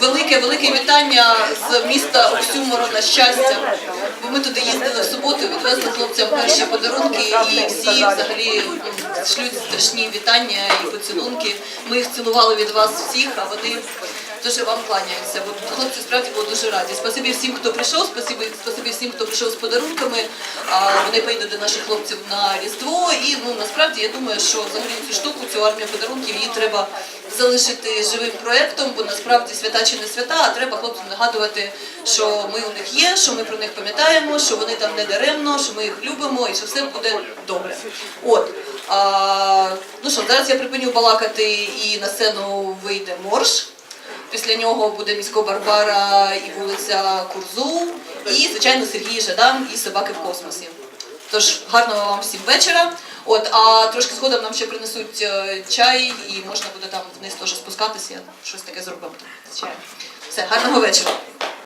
велике, велике вітання з міста Оксюмора на щастя. Бо ми туди їздили в суботу, відвезли хлопцям перші подарунки, і всі взагалі шлють страшні вітання і поцілунки. Ми їх цілували від вас всіх, а вони дуже вам кланяються. Бо хлопці справді були дуже раді. Спасибі всім, хто прийшов, спасибі, спасибі всім, хто прийшов з подарунками. А, вони поїдуть до наших хлопців на Різдво. І ну насправді я думаю, що взагалі цю штуку, цю армію подарунків, її треба залишити живим проєктом, бо насправді свята чи не свята, а треба хлопцям нагадувати, що ми у них є, що ми про них пам'ятаємо, що вони там не даремно, що ми їх любимо і що все буде добре. От. А, ну що, зараз я припиню балакати і на сцену вийде морж. Після нього буде місько Барбара і вулиця Курзу, і, звичайно, Сергій Жадан і собаки в космосі. Тож гарного вам всім вечора. От, а трошки згодом нам ще принесуть е, чай, і можна буде там вниз теж спускатися, щось таке зробимо. Все, гарного вечора.